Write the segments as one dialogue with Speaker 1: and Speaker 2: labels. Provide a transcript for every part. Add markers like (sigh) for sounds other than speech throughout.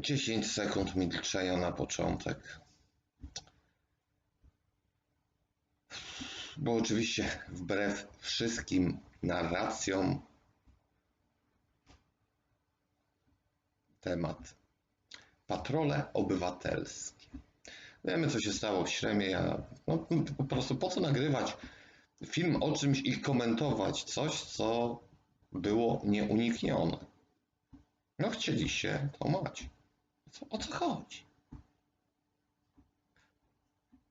Speaker 1: 10 sekund milczenia na początek. Bo oczywiście wbrew wszystkim narracjom temat patrole obywatelskie. Wiemy, co się stało w Śremie. Ja, no, po prostu po co nagrywać film o czymś i komentować coś, co było nieuniknione. No chcieliście, to macie. Co, o co chodzi?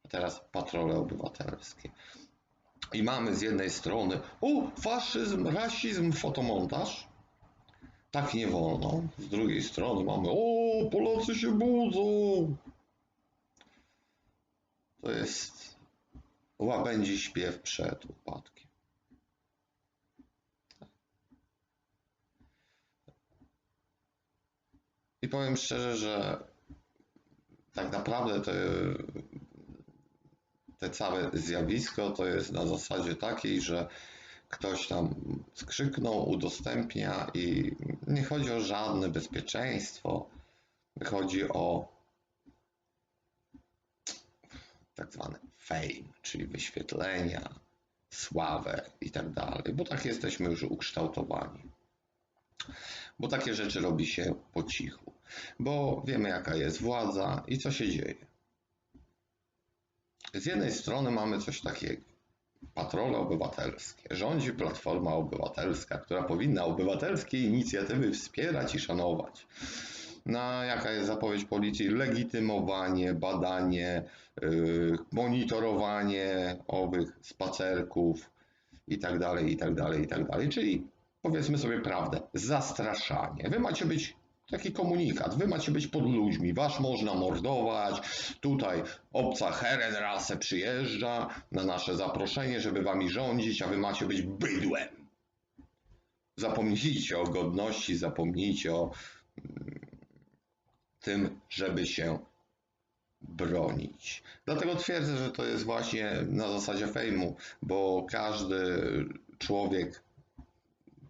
Speaker 1: A teraz patrole obywatelskie. I mamy z jednej strony, o, faszyzm, rasizm, fotomontaż. Tak nie wolno. Z drugiej strony mamy, o, Polacy się budzą. To jest łabędzi śpiew przed upadkiem. I powiem szczerze, że tak naprawdę te całe zjawisko to jest na zasadzie takiej, że ktoś tam skrzyknął, udostępnia i nie chodzi o żadne bezpieczeństwo. Chodzi o tak zwany fame, czyli wyświetlenia, sławę i tak dalej, bo tak jesteśmy już ukształtowani. Bo takie rzeczy robi się po cichu, bo wiemy jaka jest władza i co się dzieje. Z jednej strony mamy coś takiego, patrole obywatelskie. Rządzi Platforma Obywatelska, która powinna obywatelskie inicjatywy wspierać i szanować. No, jaka jest zapowiedź policji? Legitymowanie, badanie, yy, monitorowanie owych spacerków i tak dalej, i tak dalej, i tak dalej. Czyli powiedzmy sobie prawdę, zastraszanie. Wy macie być taki komunikat. Wy macie być pod ludźmi, was można mordować. Tutaj obca Herrenrasse przyjeżdża na nasze zaproszenie, żeby wami rządzić, a wy macie być bydłem. Zapomnijcie o godności, zapomnijcie o mm, tym, żeby się bronić. Dlatego twierdzę, że to jest właśnie na zasadzie fejmu, bo każdy człowiek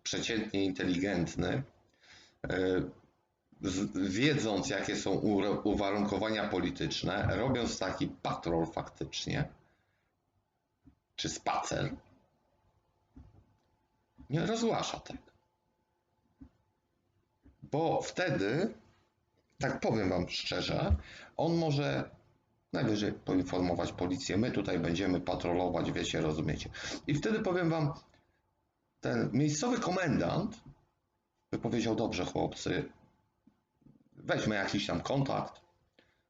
Speaker 1: przeciętnie inteligentny y, wiedząc, jakie są uwarunkowania polityczne, robiąc taki patrol faktycznie, czy spacer, nie rozgłasza tego. Bo wtedy, tak powiem Wam szczerze, on może najwyżej poinformować policję, my tutaj będziemy patrolować, wiecie, rozumiecie. I wtedy powiem Wam, ten miejscowy komendant by powiedział, dobrze chłopcy, weźmy jakiś tam kontakt,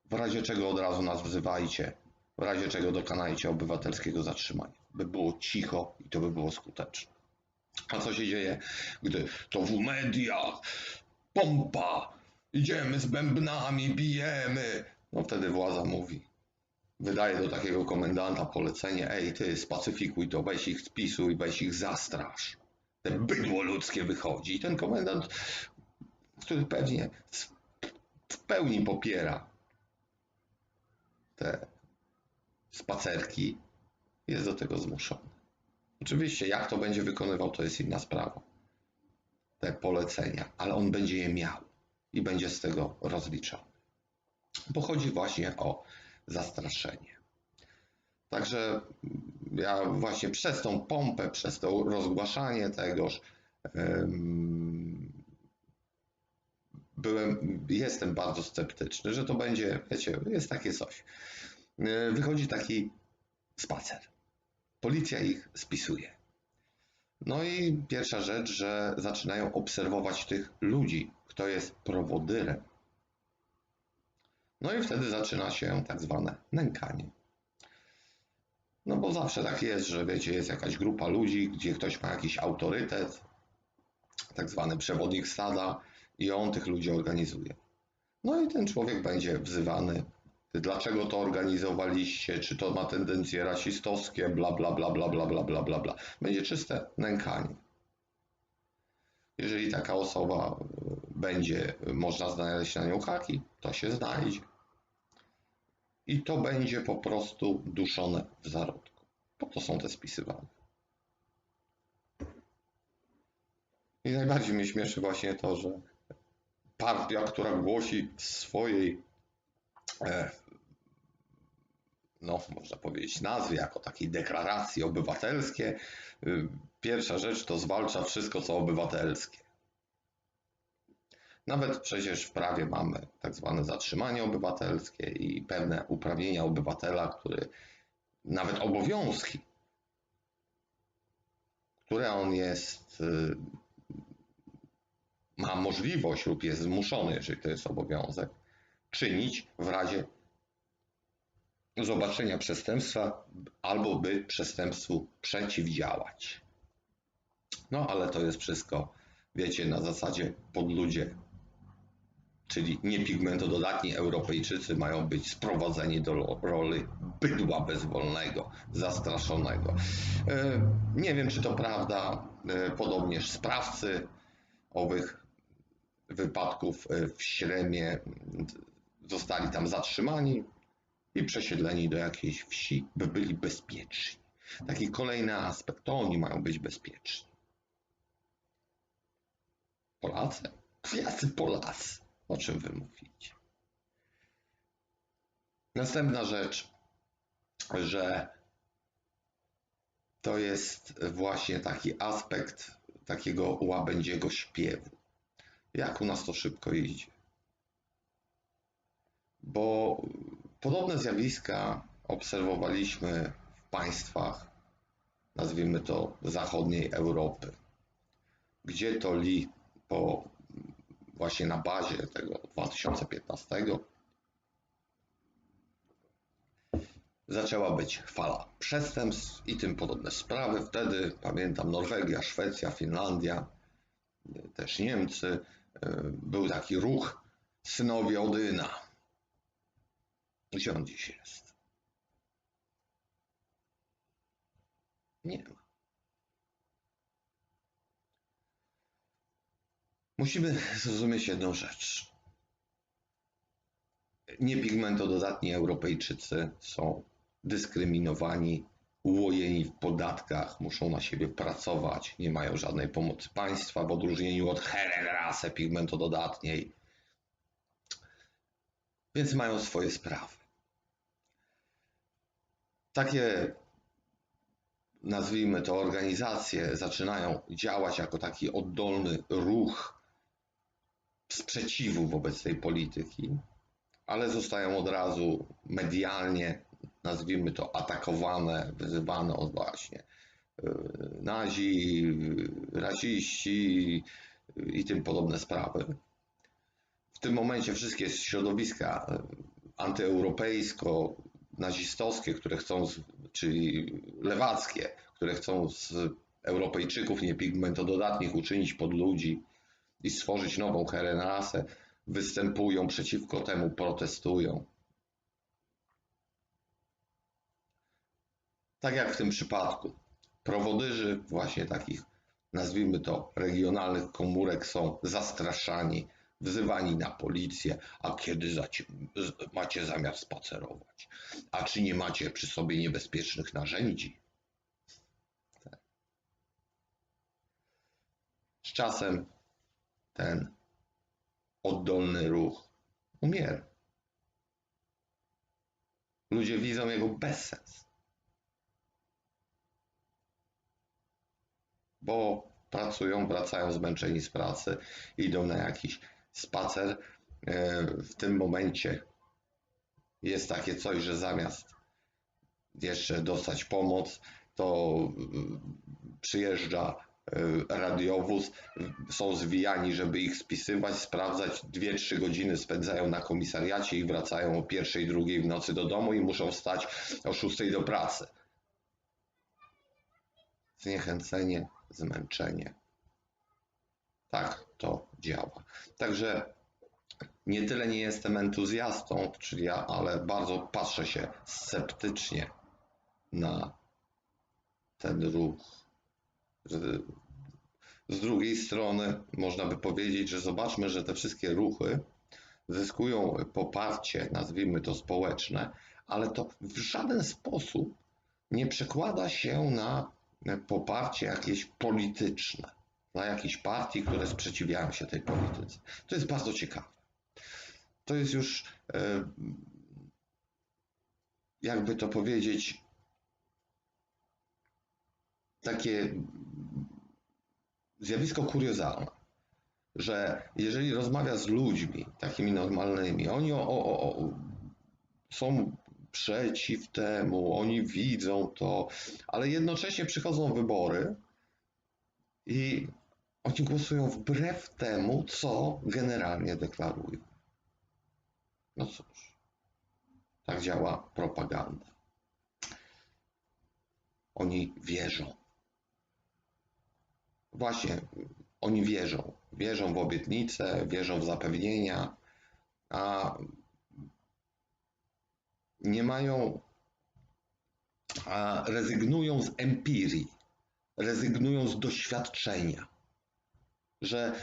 Speaker 1: w razie czego od razu nas wzywajcie, w razie czego dokonajcie obywatelskiego zatrzymania. By było cicho i to by było skuteczne. A co się dzieje, gdy to w mediach, pompa, idziemy z bębnami, bijemy. No wtedy władza mówi, wydaje do takiego komendanta polecenie, ej ty spacyfikuj to, weź ich spisuj, weź ich zastrasz. Te bydło ludzkie wychodzi i ten komendant, który pewnie w pełni popiera te spacerki, jest do tego zmuszony. Oczywiście, jak to będzie wykonywał, to jest inna sprawa. Te polecenia, ale on będzie je miał i będzie z tego rozliczany. Bo chodzi właśnie o zastraszenie. Także ja właśnie przez tą pompę, przez to rozgłaszanie tegoż, byłem, jestem bardzo sceptyczny, że to będzie, wiecie, jest takie coś. E, wychodzi taki spacer. Policja ich spisuje. No i pierwsza rzecz, że zaczynają obserwować tych ludzi, kto jest prowodyrem. No i wtedy zaczyna się tak zwane nękanie. No bo zawsze tak jest, że wiecie, jest jakaś grupa ludzi, gdzie ktoś ma jakiś autorytet, tak zwany przewodnik stada, i on tych ludzi organizuje. No i ten człowiek będzie wzywany. Dlaczego to organizowaliście? Czy to ma tendencje rasistowskie? Bla, bla, bla, bla, bla, bla, bla, bla, bla. Będzie czyste nękanie. Jeżeli taka osoba będzie, można znaleźć na nią haki, to się znajdzie. I to będzie po prostu duszone w zarodku. Po to są te spisywane. I najbardziej mnie śmieszy właśnie to, że partia, która głosi w swojej, e, no można powiedzieć, nazwie, jako takiej deklaracji obywatelskie, y, pierwsza rzecz to zwalcza wszystko, co obywatelskie. Nawet przecież w prawie mamy tak zwane zatrzymanie obywatelskie i pewne uprawnienia obywatela, który nawet obowiązki, które on jest, y, ma możliwość lub jest zmuszony, jeżeli to jest obowiązek, czynić w razie zobaczenia przestępstwa albo by przestępstwu przeciwdziałać. No ale to jest wszystko, wiecie, na zasadzie podludzie czyli niepigmentododatni Europejczycy mają być sprowadzeni do roli bydła bezwolnego, zastraszonego. E, nie wiem, czy to prawda. E, podobnież sprawcy owych wypadków e, w Śremie zostali tam zatrzymani i przesiedleni do jakiejś wsi, by byli bezpieczni. Taki kolejny aspekt, to oni mają być bezpieczni. Polacy? Jacy Polacy? O czym wy mówicie? Następna rzecz, że to jest właśnie taki aspekt takiego łabędziego śpiewu. Jak u nas to szybko idzie? Bo podobne zjawiska obserwowaliśmy w państwach, nazwijmy to zachodniej Europy, gdzie to li po właśnie na bazie tego 2015 zaczęła być fala przestępstw i tym podobne sprawy. Wtedy pamiętam Norwegia, Szwecja, Finlandia, też Niemcy. E, był taki ruch synowie Odyna. Gdzie on dziś jest? Nie ma. Musimy (laughs) zrozumieć jedną rzecz. Niepigmentododatni Europejczycy są dyskryminowani, ułojeni w podatkach, muszą na siebie pracować, nie mają żadnej pomocy państwa, w odróżnieniu od Herrenrasse pigmentododatniej. Więc mają swoje sprawy. Takie nazwijmy to organizacje zaczynają działać jako taki oddolny ruch sprzeciwu wobec tej polityki, ale zostają od razu medialnie, nazwijmy to, atakowane, wyzywane od właśnie e, nazi, rasiści i tym podobne sprawy. W tym momencie wszystkie środowiska e, antyeuropejsko, nazistowskie, które chcą, czyli lewackie, które chcą z Europejczyków niepigmentododatnich uczynić pod ludzi, i stworzyć nową herenasę, występują przeciwko temu, protestują. Tak jak w tym przypadku. Prowodyży właśnie takich, nazwijmy to, regionalnych komórek są zastraszani, wzywani na policję, a kiedy macie zamiar spacerować? A czy nie macie przy sobie niebezpiecznych narzędzi? Tak. Z czasem ten oddolny ruch umiera. Ludzie widzą jego bezsens. Bo pracują, wracają zmęczeni z pracy, idą na jakiś spacer. E, w tym momencie jest takie coś, że zamiast jeszcze dostać pomoc, to przyjeżdża radiowóz, są zwijani, żeby ich spisywać, sprawdzać. Dwie, trzy godziny spędzają na komisariacie i wracają o pierwszej, drugiej w nocy do domu i muszą wstać o szóstej do pracy. Zniechęcenie, zmęczenie. Tak to działa. Także nie tyle nie jestem entuzjastą, czyli ja, ale bardzo patrzę się sceptycznie na ten ruch z drugiej strony można by powiedzieć, że zobaczmy, że te wszystkie ruchy zyskują poparcie, nazwijmy to społeczne, ale to w żaden sposób nie przekłada się na poparcie jakieś polityczne. dla jakichś partii, które sprzeciwiają się tej polityce. To jest bardzo ciekawe. To jest już, e, jakby to powiedzieć, takie zjawisko kuriozalne, że jeżeli rozmawia z ludźmi takimi normalnymi, oni o, o, o, są przeciw temu, oni widzą to, ale jednocześnie przychodzą wybory i oni głosują wbrew temu, co generalnie deklarują. No cóż, tak działa propaganda. Oni wierzą. Właśnie, oni wierzą. Wierzą w obietnice, wierzą w zapewnienia, a nie mają, a rezygnują z empirii, rezygnują z doświadczenia, że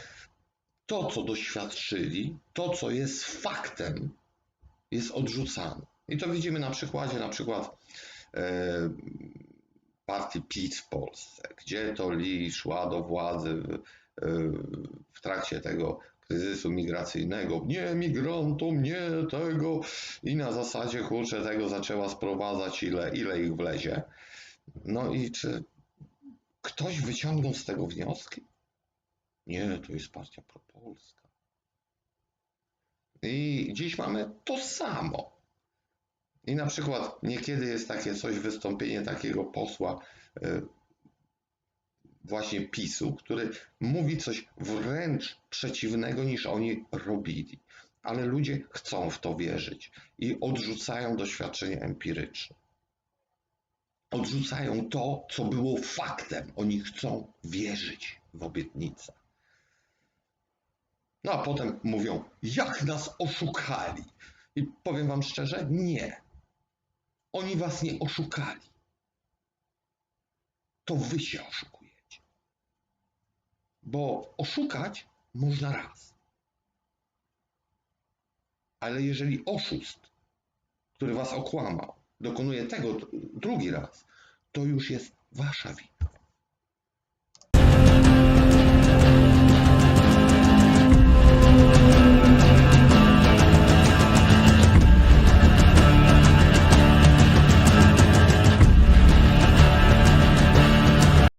Speaker 1: to, co doświadczyli, to, co jest faktem, jest odrzucane. I to widzimy na przykładzie na przykład e, partii PiS w Polsce, gdzie to Li szła do władzy w, e, w trakcie tego kryzysu migracyjnego. Nie migrantom, nie tego. I na zasadzie, kurczę, tego zaczęła sprowadzać, ile, ile ich wlezie. No i czy ktoś wyciągnął z tego wnioski? Nie, to jest partia propolska. I dziś mamy to samo. I na przykład niekiedy jest takie coś, wystąpienie takiego posła y, właśnie PiSu, który mówi coś wręcz przeciwnego niż oni robili. Ale ludzie chcą w to wierzyć i odrzucają doświadczenie empiryczne. Odrzucają to, co było faktem. Oni chcą wierzyć w obietnicę. No a potem mówią, jak nas oszukali. I powiem wam szczerze, nie. Oni was nie oszukali. To wy się oszukujecie. Bo oszukać można raz. Ale jeżeli oszust, który was okłamał, dokonuje tego drugi raz, to już jest wasza wina.